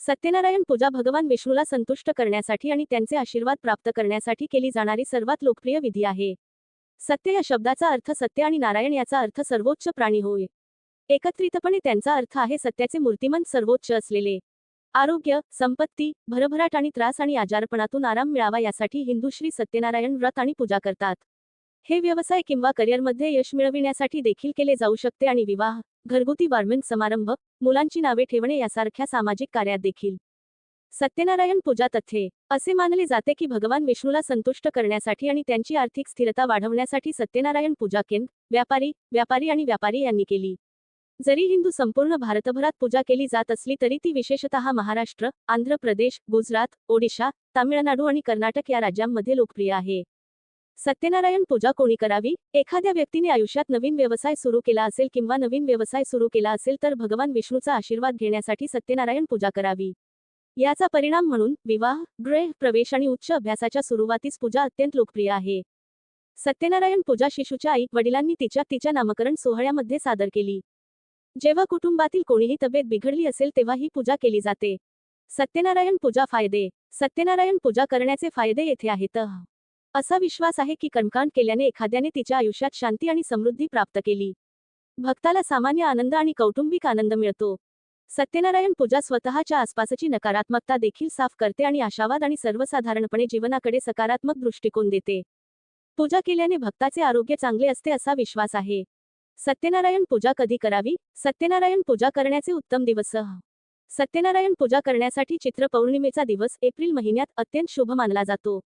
सत्यनारायण पूजा भगवान विष्णूला संतुष्ट करण्यासाठी आणि त्यांचे आशीर्वाद प्राप्त करण्यासाठी केली जाणारी सर्वात लोकप्रिय विधी आहे. सत्य या शब्दाचा अर्थ सत्य आणि नारायण याचा अर्थ सर्वोच्च प्राणी होय. एकत्रितपणे त्यांचा अर्थ आहे सत्याचे मूर्तिमंत सर्वोच्च असलेले. आरोग्य संपत्ती भरभराट आणि त्रास आणि आजारपणातून आराम मिळावा यासाठी हिंदू श्री सत्यनारायण व्रत आणि पूजा करतात. हे व्यवसाय किंवा करिअरमध्ये यश मिळविण्यासाठी देखील केले जाऊ शकते आणि विवाह घरगुती वारमेंट समारंभ मुलांची नावे ठेवणे यासारख्या सामाजिक कार्यात देखील. सत्यनारायण पूजा तथ्ये असे मानले जाते की भगवान विष्णूला संतुष्ट करण्यासाठी आणि त्यांची आर्थिक स्थिरता वाढवण्यासाठी सत्यनारायण पूजा केंद्र व्यापारी व्यापारी आणि व्यापारी यांनी केली. जरी हिंदू संपूर्ण भारतभरात पूजा केली जात असली तरी ती विशेषतः महाराष्ट्र आंध्र प्रदेश गुजरात ओडिशा तामिळनाडू आणि कर्नाटक या राज्यांमध्ये लोकप्रिय आहे. सत्यनारायण पूजा कोणी करावी? एखाद्या व्यक्तीने आयुष्यात नवीन व्यवसाय सुरू केला असेल किंवा नवीन व्यवसाय सुरू केला असेल तर भगवान विष्णूचा आशीर्वाद घेण्यासाठी सत्यनारायण पूजा करावी. याचा परिणाम म्हणून विवाह गृह प्रवेश आणि उच्च अभ्यासाच्या सुरुवातीस पूजा अत्यंत लोकप्रिय आहे. सत्यनारायण पूजा शिशूच्या आई वडिलांनी तिच्या तिच्या नामकरण सोहळ्यामध्ये सादर केली. जेव्हा कुटुंबातील कोणीही तब्येत बिघडली असेल तेव्हा ही पूजा केली जाते. सत्यनारायण पूजा फायदे. सत्यनारायण पूजा करण्याचे फायदे येथे आहेत. असा विश्वास आहे की कणकांड केल्याने एखाद्याने तिच्या आयुष्यात शांती आणि समृद्धी प्राप्त केली. भक्ताला सामान्य आनंद आणि कौटुंबिक आनंद मिळतो. सत्यनारायण पूजा स्वतःच्या आसपासची नकारात्मकता देखील साफ करते आणि आशावाद आणि सर्वसाधारणपणे जीवनाकडे सकारात्मक दृष्टिकोन देते. पूजा केल्याने भक्ताचे आरोग्य चांगले असते असा विश्वास आहे. सत्यनारायण पूजा कधी करावी? सत्यनारायण पूजा करण्याचे उत्तम दिवस. सत्यनारायण पूजा करण्यासाठी चित्र पौर्णिमेचा दिवस एप्रिल महिन्यात अत्यंत शुभ मानला जातो.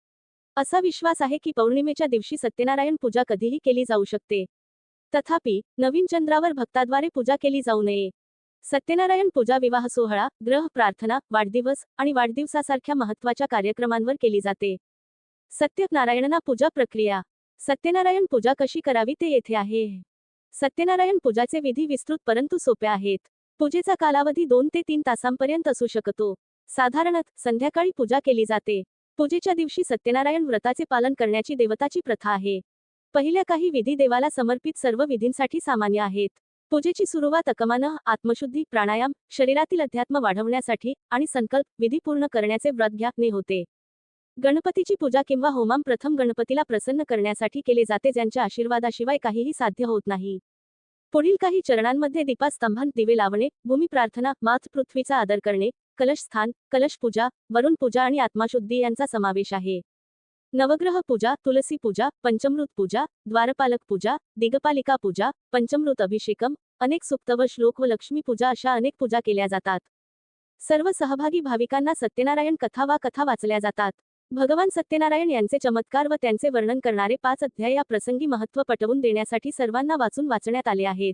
असा विश्वास आहे की पौर्णिमेच्या दिवशी सत्यनारायण पूजा कधीही केली जाऊ शकते. तथापि नवीन चंद्रावर भक्ताद्वारे पूजा केली जाऊ नये. सत्यनारायण पूजा विवाह सोहळा ग्रह प्रार्थना वाढदिवस आणि वाढदिवसासारख्या महत्त्वाच्या कार्यक्रमांवर केली जाते. सत्यनारायणना पूजा प्रक्रिया. सत्यनारायण पूजा कशी करावी ते येथे आहे. सत्यनारायण पूजाचे विधी विस्तृत परंतु सोप्या आहेत. पूजेचा कालावधी दोन ते तीन तासांपर्यंत असू शकतो. साधारणत संध्याकाळी पूजा केली जाते. पूजेच्या दिवशी सत्यनारायण व्रताचे पालन करण्याची देवताची प्रथा आहे. पहिल्या काही विधी देवाला समर्पित सर्व विधींसाठी सामान्य आहेत. पूजेची सुरुवात अकमान आत्मशुद्धी प्राणायाम शरीरातील अध्यात्म वाढवण्यासाठी आणि संकल्प विधी पूर्ण करण्याचे व्रत घ्याने होते. गणपतीची पूजा किंवा होमाम प्रथम गणपतीला प्रसन्न करण्यासाठी केले जाते ज्यांच्या आशीर्वादाशिवाय काहीही साध्य होत नाही. पुढील काही चरणांमध्ये दीपास्तंभांत दिवे लावणे भूमी प्रार्थना मात पृथ्वीचा आदर करणे कलश स्थान कलश पूजा वरुण पूजा आणि आत्माशुद्धी यांचा समावेश आहे. नवग्रह पूजा तुलसी पूजा पंचमृत पूजा द्वारपालक पूजा दिगपालिका पूजा पंचमृत अभिषेकम अनेक सुक्त व श्लोक व लक्ष्मी पूजा अशा अनेक पूजा केल्या जातात. सर्व सहभागी भाविकांना सत्यनारायण कथा वा कथा वाचल्या जातात. भगवान सत्यनारायण यांचे चमत्कार व त्यांचे वर्णन करणारे पाच अध्याय या प्रसंगी महत्त्व पटवून देण्यासाठी सर्वांना वाचून वाचण्यात आले आहेत.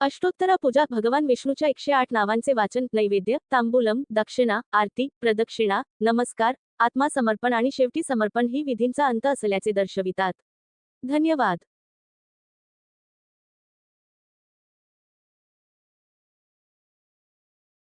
अष्टोत्तरा पूजा भगवान विष्णूच्या एकशे आठ नावांचे वाचन नैवेद्य तांबूलम दक्षिणा आरती प्रदक्षिणा नमस्कार आत्मा समर्पण आणि शेवटी समर्पण ही विधींचा अंत असल्याचे दर्शवितात. धन्यवाद.